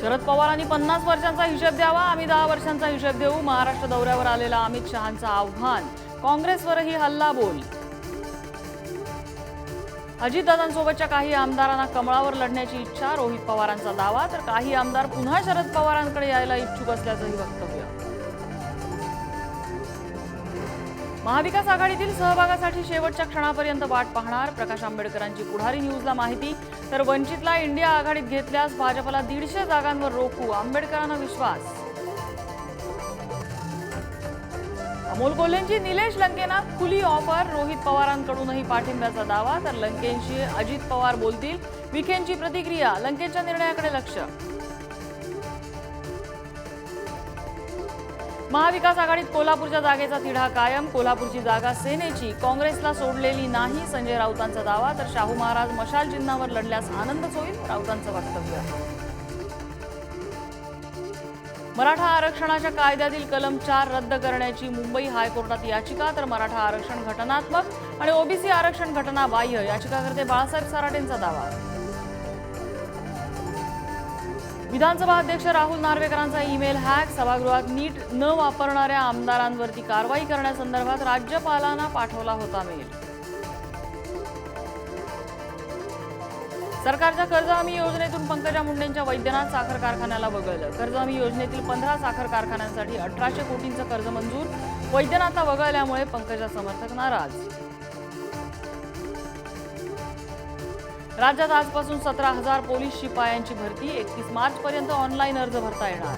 शरद पवारांनी पन्नास वर्षांचा हिशेब द्यावा आम्ही दहा वर्षांचा हिशेब देऊ. महाराष्ट्र दौऱ्यावर आलेला अमित शहांचं आव्हान. काँग्रेसवरही हल्ला बोल. अजितदादांसोबतच्या काही आमदारांना कमळावर लढण्याची इच्छा रोहित पवारांचा दावा. तर काही आमदार पुन्हा शरद पवारांकडे यायला इच्छुक असल्याचंही वक्तव्य. महाविकास आघाडीतील सहभागासाठी शेवटच्या क्षणापर्यंत वाट पाहणार. प्रकाश आंबेडकरांची पुढारी न्यूजला माहिती. तर वंचितला इंडिया आघाडीत घेतल्यास भाजपला दीडशे जागांवर रोखू आंबेडकरांना विश्वास. अमोल कोल्हेंची निलेश लंकेना खुली ऑफर रोहित पवारांकडूनही पाठिंब्याचा दावा. तर लंकेंशी अजित पवार बोलतील. विखेंची प्रतिक्रिया लंकेच्या निर्णयाकडे लक्ष. महाविकास आघाडीत कोल्हापूरच्या जागेचा तिढा कायम. कोल्हापूरची जागा सेनेची. काँग्रेसला सोडलेली नाही संजय राऊतांचा दावा. तर शाहू महाराज मशाल चिन्हावर लढल्यास आनंदच होईल राऊतांचं वक्तव्य. मराठा आरक्षणाच्या कायद्यातील कलम चार रद्द करण्याची मुंबई हायकोर्टात याचिका. तर मराठा आरक्षण घटनात्मक आणि ओबीसी आरक्षण घटना बाह्य. याचिकाकर्ते बाळासाहेब सराटेंचा दावा. विधानसभा अध्यक्ष राहुल नार्वेकरांचा ईमेल हॅक सभागृहात नीट न वापरणाऱ्या आमदारांवरती कारवाई करण्यासंदर्भात राज्यपालांना पाठवला होता मेल. सरकारच्या कर्ज हमी योजनेतून पंकजा मुंडेंच्या वैद्यनाथ साखर कारखान्याला वगळलं. कर्ज हमी योजनेतील पंधरा साखर कारखान्यांसाठी अठराशे कोटींचं कर्ज मंजूर. वैद्यनाथला वगळल्यामुळे पंकजा समर्थक नाराज. राज्यात आजपासून सतरा हजार पोलीस शिपायांची भरती एकतीस मार्चपर्यंत ऑनलाईन अर्ज भरता येणार.